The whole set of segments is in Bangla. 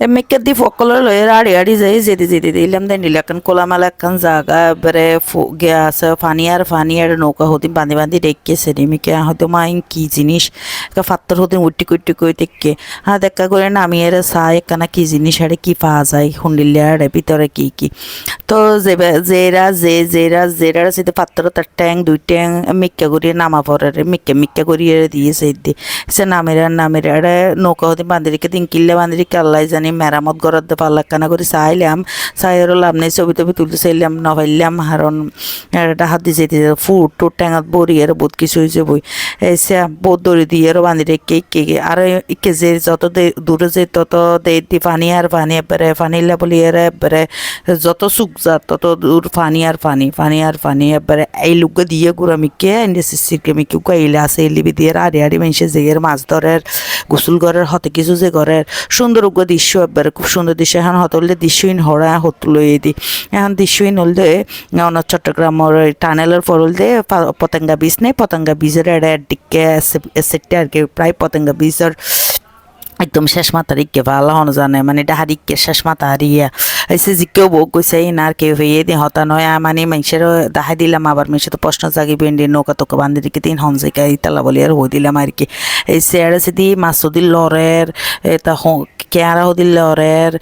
এমনিকে দি ফকল লয়ে আড়ি আড়ি যাই যেতে যেতে দিলাম দেন নিলাকান কোলামালা একখান জাগা এবারে গ্যাস ফানি আর ফানি আর নৌকা হতিন বাঁধি বাঁধি ডেকে সেরি মিকে হয়তো মাইন কি জিনিস ফাত্তর হতিন উঠি কুটি কই দেখকে হ্যাঁ দেখা করে নামিয়ে রে চাই একখানা কি জিনিস আরে কি পাওয়া যায় হুন্ডিলে আরে ভিতরে কি কি তো জেরা যে জেরা জেরা সেতে পাত্র তার ট্যাং দুই ট্যাং মিক্কা করিয়ে নামা পরে রে মিক্কা মিক্কা করিয়ে দিয়ে সেই দিয়ে সে নামের নামের আরে নৌকা হতে বাঁধিরিকে তিন কিল্লে বাঁধিরিকে আল্লাহ জানি মেরামত করার দে পাল্লাকানা করে, চাইলাম চাইরও লাভ নেই, ছবি টবি তুলতে চাইলাম, নভাইলাম, হারণ এটা হাত দিয়ে যেতে ফুট, টুট ট্যাঙাত বড়ি আর বহুত কিছু হয়েছে বই। এসে বহুত দড়ি দিয়ে আরও বাঁধি রেখে কে কে আর ইকে যে যত দূরে যে তত দে, দি পানি আর পানি এবারে পানি বলি, এর, এবারে যত সুখ যা তত দূর পানি আর পানি পানি আর পানি এবারে এই লোক দিয়ে গুড়া মিকে, এনে সিসিকে মিকে গাইলে আছে এলিবি দিয়ে আড়ি আড়ি মানুষে জেগের মাছ ধরের, গোসল ঘরের, হতে কিছু যে ঘরের সুন্দর উগ্র দৃশ্য এবারে খুব সুন্দর দৃশ্য। এখন হতলে দৃশ্যহীন হরা হত লই দি এখন দৃশ্যহীন হলে অন্য চট্টগ্রামের টানেলের পর হলে পতঙ্গা বীজ নেই, পতঙ্গা বীজের এটা দিকে সেটটা আর কি প্রায় পতঙ্গা বীজের একদম শেষ মাথার ইকে ভালো হন জানে মানে ডাহার ইকে শেষ মাথা হারিয়া। এসে জিকেও বউ কইছে না আর কেউ হইয়ে দিয়ে হতা নয় মানে মানুষের দাহাই দিলাম, আবার মানুষের তো প্রশ্ন জাগিবে এন্ডি নৌকা তোকে বান্ধি দিকে তিন হন জায়গা ইতালা বলি আর হই দিলাম আর কি। এই সেয়ারে সিদি মাছ দিল, লরের এটা কেয়ারা দিল লরের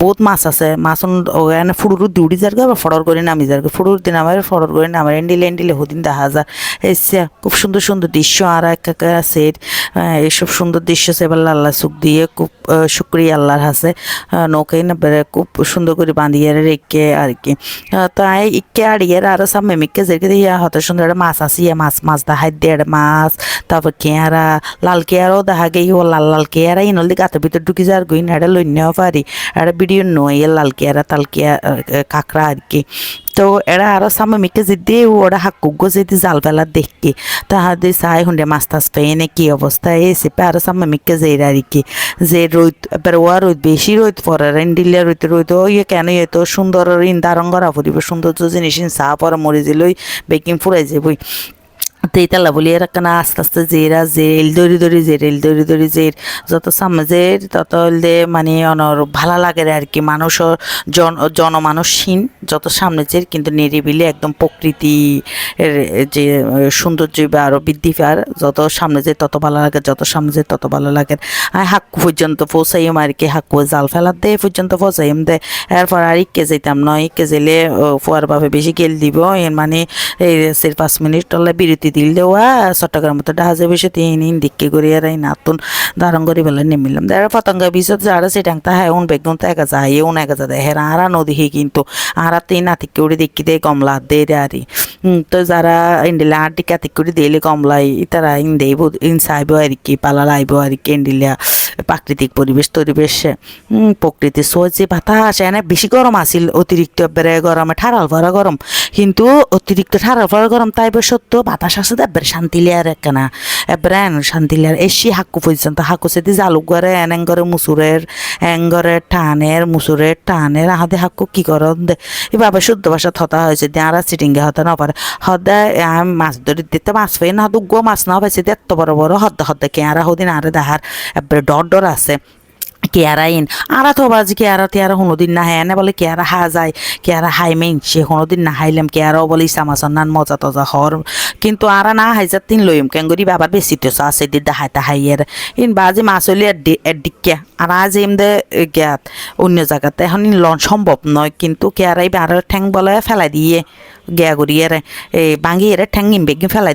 বহুত মাছ আছে। মাছ ওখানে ফুড়ুর দিউড়ি যার আবার ফড়র করে নামি যার ফুড়ুর দিন আমার ফড়র করে নামার এন্ডিলে এন্ডিলে হদিন দেখা যায়। এসে খুব সুন্দর সুন্দর দৃশ্য, আর এক আছে এইসব সুন্দর দৃশ্য সেবার আল্লাহ সুখ দিয়ে খুব শুক্রিয়া আল্লাহর হাসে নৌকাই না খুব সুন্দর করে বাঁধিয়ে রেখে আর কি। তাই ইকে আর সামনে মিকে যেকে দিয়ে হত সুন্দর একটা মাছ আসিয়ে মাছ মাছ দেখাই দেড় মাছ, তারপর কেয়ারা, লাল কেয়ারাও দেখা গেই, ও লাল লাল কেয়ারা, ইনল গাতের ভিতর ঢুকি যার গই না এটা লই নেওয়া পারি একটা ভিডিও নয় লাল কেয়ারা তাল কেয়া কাঁকড়া আর কি তো এরা আরও সামনে মিকে যেতে ওরা হাকুগ্য যেতে জাল ফেলা দেখকে তাহাদের চাই হুন্ডে মাছ টাছ পেয়ে নে কি অবস্থা এসে পে আরও সামনে মিকে যে আর কি যে রোদ এবার ওয়া রোদ বেশি রোদ পরে রেন্ডিলে রোদ রোদ ও ইয়ে কেন এত সুন্দর ইন দারং করা ফুরিব সৌন্দর্য জিনিস চা পরে মরে দিলই বেকিং ফুরাই যাবই তেইতালা বলি এরকম আস্তে আস্তে জেরা জেল দড়ি দড়ি জের এল দড়ি দড়ি জের যত সামনে জের তত হলে মানে অনর ভালো লাগে আর কি মানুষ জন জনমানসহীন যত সামনে জের কিন্তু নিরিবিলি একদম প্রকৃতি এর যে সৌন্দর্য বা আরও বৃদ্ধি পায় যত সামনে যে তত ভালো লাগে যত সামনে যে তত ভালো লাগে আর হাক্কু পর্যন্ত পৌঁছাইম আর কি হাক্কু জাল ফেলার দে পর্যন্ত পৌঁছাইম দে এরপর আর ইকে যেতাম নয় ইকে জেলে ফুয়ার ভাবে বেশি গেল দিব এর মানে এই চার পাঁচ মিনিট বিরতি দিল দেওয়া চট্টগ্রাম তো ডাহাজে বসে তিন ইন দিকে করি আর এই নাতুন দারং করি বেলা নেমিলাম। দেড় পতঙ্গা বিশত যারা সেটাং তা হ্যাঁ উন বেগুন তা একা যায় উন একা যায়। হেরা, আরা নদী কিন্তু, আরা তিন নাতিকে উড়ে দেখি দে, কমলা, দে দে আরি। তো যারা ইন্ডিলা আটি কাতি করে দিলে কমলাই তারা ইন দেব ইন চাইব আর কি পালা লাইব আর কি ইন্ডিলা প্রাকৃতিক পরিবেশ হুম, প্রকৃতি সহজে বাতাস এনে বেশি গরম আছিল অতিরিক্ত এবারে গরমে ঠারাল ভরা গরম কিন্তু অতিরিক্ত ঠারাল ভরা গরম তাই সত্য বাতাস আছে তো এবারে শান্তি লিয়ার একখানা এবারে এন শান্তি লিয়ার এসি হাকু পর্যন্ত হাকু সেদি জালুক করে এন এঙ্গরে মুসুরের এঙ্গরে টানের মুসুরের টানের আহাদে হাকু কি করন দে এভাবে শুদ্ধ ভাষা থতা হয়েছে দিয়ে আর চিটিঙ্গে হতে না পারে হদে আমি মাছ ধরে দিতে মাছ পাই না দুগো মাছ না পাইছে এত বড় বড় হদ্দে হদ্দে কে আর হদিন আরে দাহার এবারে ডর ডর আছে। কেয়ারা ইন। আরা তো বাজি কেয়ারা তিয়ারা কোনোদিন না হ্যাঁ বলে কেয়ারা হা যায়, কেয়ারা হাই মেইন। সে কোনোদিন না হাইলাম কেয়ারাও বলে ইসামাসন নান মজা তজা হর কিন্তু আরা না হাইজার তিন লইম। কেঙ্গুরি বাবার বেশি তো আছে দি দাহাই তাহাইয়ের ইন বাজি মাছ হইলে এডিকে আর আজ এমদে গিয়াত, অন্য জায়গাতে এখন ইন লন সম্ভব নয়। কিন্তু কেয়ারাই আর ঠ্যাং বলে ফেলাই দিয়ে। গিয়া করিয়ে এই বাঙ্গিয়ে ঠ্যাং ইম বেগিন ফেলাই দিয়ে।